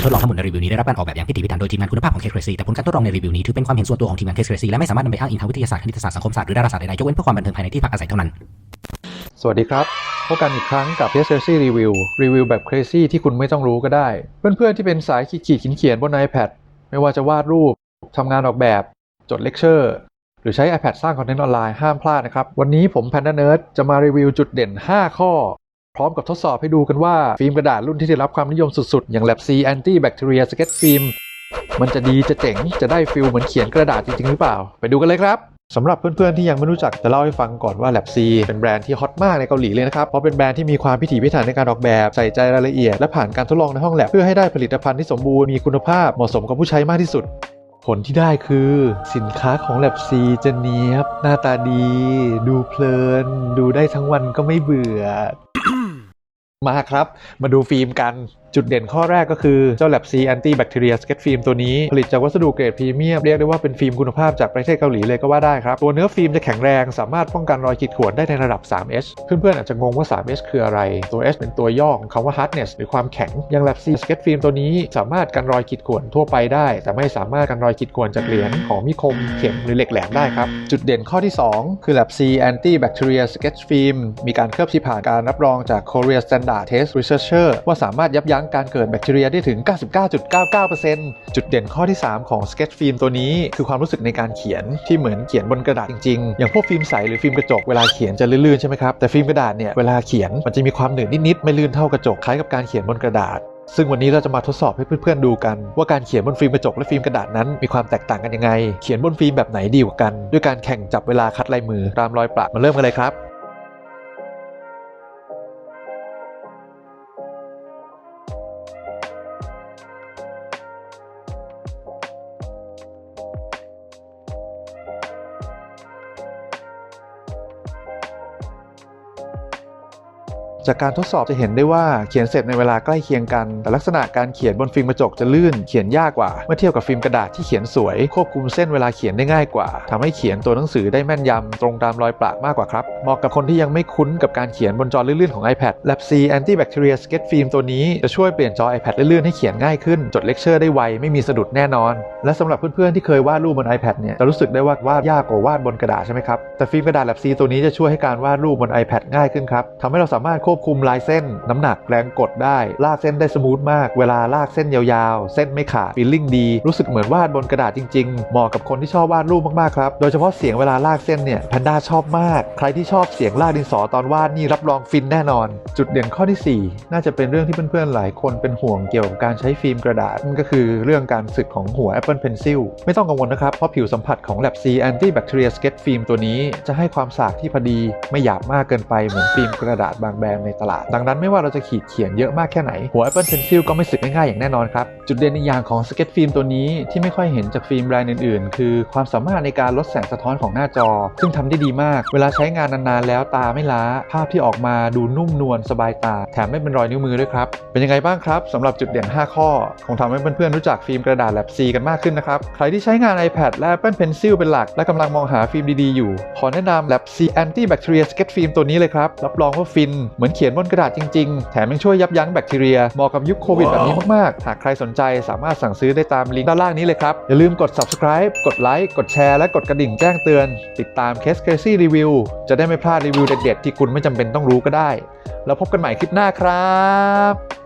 การทดลองทั้งหมดในรีวิวนี้ได้รับการออกแบบอย่างพิถีพิถันโดยทีมงานคุณภาพของ Case Crazy แต่ผลการทดลองในรีวิวนี้ถือเป็นความเห็นส่วนตัวของทีมงาน Case Crazy และไม่สามารถนำไปอ้างอิงทางวิทยาศาสตร์คณิตศาสตร์สังคมศาสตร์หรือดาราศาสตร์ใดๆยกเว้นเพื่อความบันเทิงภายในที่พักอาศัยเท่านั้น สวัสดีครับพบกันอีกครั้งกับ p s Crazy Review รีวิวแบบ crazy ที่คุณไม่ต้องรู้ก็ได้ เพื่อนๆที่เป็นสายขีดขีดเขียนบน iPad ไม่ว่าจะวาดรูปทำงานออกแบบจดเลคเชอร์หรือใช้ iPad สร้างคอนเทนต์ออนไลน์ห้ามพลาดนะครับวันนี้ผม Panda Nerd จะมารีวิวจุดเด่น 5 ข้อ พร้อมกับทดสอบให้ดูกันว่า ฟิล์มกระดาษรุ่นที่ได้รับความนิยมสุดๆ อย่าง Lab C Anti Bacteria Sketch Film มันจะดีจะเจ๋งจะได้ฟิลเหมือนเขียนกระดาษจริง ๆ หรือเปล่า ไปดูกันเลยครับสำหรับเพื่อนๆที่ยังไม่รู้จักจะเล่าให้ฟังก่อนว่า Lab C เป็นแบรนด์ที่ฮอตมากในเกาหลีเลยนะครับ เพราะเป็นแบรนด์ที่มีความพิถีพิถันในการออกแบบใส่ใจรายละเอียด และผ่านการทดลองในห้องแลบเพื่อให้ได้ผลิตภัณฑ์ที่สมบูรณ์มีคุณภาพเหมาะสมกับผู้ใช้มากที่สุด ผลที่ได้คือ สินค้าของ Lab C จะเนียบ หน้าตาดี ดูเพลิน ดูได้ทั้งวันก็ไม่เบื่อ มาครับ มาดูฟิล์มกันจุดเด่นข้อแรกก็คือ เจ้า Lab C Anti Bacteria Sketch Film ตัวนี้ ผลิตจากวัสดุเกรดพรีเมียม เรียกได้ว่าเป็นฟิล์มคุณภาพจากประเทศเกาหลีเลยก็ว่าได้ครับ ตัวเนื้อฟิล์มจะแข็งแรง สามารถป้องกันรอยขีดข่วนได้ในระดับ 3H เพื่อนๆอาจจะงงว่า 3H คืออะไร ตัว H เป็นตัวย่อของคำว่า hardness หรือความแข็ง อย่าง Lab C Sketch Film ตัวนี้สามารถกันรอยขีดข่วนทั่วไปได้ แต่ไม่สามารถกันรอยขีดข่วนจากเหรียญของมีคมเข็มหรือเหล็กแหลมได้ครับ จุดเด่นข้อที่ 2 คือ Lab C Anti Bacteria Sketch Film มีการเคลือบที่ผ่านการรับรองจาก Korea Standard Test Researcher ว่าสามารถยับยั้งการเกิดแบคทีเรียได้ถึง 99.99%จุดเด่นข้อที่ 3 ของ Sketch Film ตัวนี้ คือความรู้สึกในการเขียนที่เหมือนเขียนบนกระดาษจริงๆ อย่างพวกฟิล์มใสหรือฟิล์มกระจกเวลาเขียนจะลื่นๆใช่ไหมครับ แต่ฟิล์มกระดาษเนี่ยเวลาเขียนมันจะมีความหนืดนิดๆไม่ลื่นเท่ากระจกคล้ายกับการเขียนบนกระดาษซึ่งวันนี้เราจะมาทดสอบให้เพื่อนๆดูกัน ว่าการเขียนบนฟิล์มกระจกและฟิล์มกระดาษนั้นมีความแตกต่างกันยังไง เขียนบนฟิล์มแบบไหนดีกว่ากัน ด้วยการแข่งจับเวลาคัดลายมือตามรอยประมาเริ่มกันเลยครับ จากการทดสอบจะเห็นได้ว่าเขียนเสร็จในเวลาใกล้เคียงกัน แต่ลักษณะการเขียนบนฟิล์มกระจกจะลื่น เขียนยากกว่า เมื่อเทียบกับฟิล์มกระดาษที่เขียนสวย ควบคุมเส้นเวลาเขียนได้ง่ายกว่าทำให้เขียนตัวหนังสือได้แม่นยำตรงตามรอยประมากกว่าครับ เหมาะกับคนที่ยังไม่คุ้นกับการเขียนบนจอลื่นๆของ iPad Lab C Anti Bacteria Sketch Film ตัวนี้จะช่วยเปลี่ยนจอ iPad ลื่นๆให้เขียนง่ายขึ้น จดเลคเชอร์ได้ไวไม่มีสะดุดแน่นอน และสำหรับเพื่อนๆที่เคยวาดรูปบน iPad เนี่ยจะรู้สึกได้ว่าวาดยากกว่าวาดบนกระดาษใช่ไหมครับแต่ฟิล์มกระดาษ Lab C ตัวนี้จะช่วยให้การวาดรูปบน iPad ง่ายขึ้นครับทำให้เราสามารถควบคุมลายเส้น น้ำหนักแรงกดได้ ลากเส้นได้สมูทมาก เวลาลากเส้นยาวๆ เส้นไม่ขาดฟีลลิ่งดี รู้สึกเหมือนวาดบนกระดาษจริงๆ เหมาะกับคนที่ชอบวาดรูปมากๆครับ โดยเฉพาะเสียงเวลาลากเส้นเนี่ยแพนด้าชอบมาก ใครที่ชอบเสียงลากดินสอตอนวาดนี่รับรองฟินแน่นอน จุดเด่นข้อที่ 4 น่าจะเป็นเรื่องที่เพื่อนๆหลายคนเป็นห่วงเกี่ยวกับการใช้ฟิล์มกระดาษนั่นก็คือเรื่องการสึกของหัว Apple Pencil ไม่ต้องกังวลนะครับเพราะผิวสัมผัสของ Lab C Anti Bacteria Sketch Film ตัวนี้ จะให้ความสากที่พอดีไม่หยาบมากเกินไปเหมือนฟิล์มกระดาษบางแบรนในตลาด ดังนั้นไม่ว่าเราจะขีดเขียนเยอะมากแค่ไหน หัว Apple Pencil ก็ไม่สึกง่ายๆอย่างแน่นอนครับ จุดเด่นอีกอย่างของ Sketch Film ตัวนี้ที่ไม่ค่อยเห็นจากฟิล์มแบรนด์อื่นๆ คือความสามารถในการลดแสงสะท้อนของหน้าจอ ซึ่งทำได้ดีมาก เวลาใช้งานนานๆแล้วตาไม่ล้า ภาพที่ออกมาดูนุ่มนวลสบายตา แถมไม่เป็นรอยนิ้วมือด้วยครับ เป็นยังไงบ้างครับสำหรับจุดเด่น 5 ข้อ คงทำให้เพื่อนๆรู้จักฟิล์มกระดาษ Lab C กันมากขึ้นนะครับ ใครที่ใช้งาน iPad และ Apple Pencil เป็นหลัก และกำลังมองหาฟิล์มดีๆอยู่ ขอแนะนำ Lab C Anti Bacteria Sketch Film ตัวนี้เลยครับ รับรองว่าฟินเหมือนเขียนบนกระดาษจริงๆ แถมยังช่วยยับยั้งแบคทีเรียเหมาะกับยุคโควิดแบบนี้มากๆ หากใครสนใจสามารถสั่งซื้อได้ตามลิงก์ด้านล่างนี้เลยครับ อย่าลืมกด subscribe กดไลค์กดแชร์และกดกระดิ่งแจ้งเตือน ติดตามเคส Crazy Review จะได้ไม่พลาดรีวิวเด็ดๆที่คุณไม่จำเป็นต้องรู้ก็ได้ แล้วพบกันใหม่คลิปหน้าครับ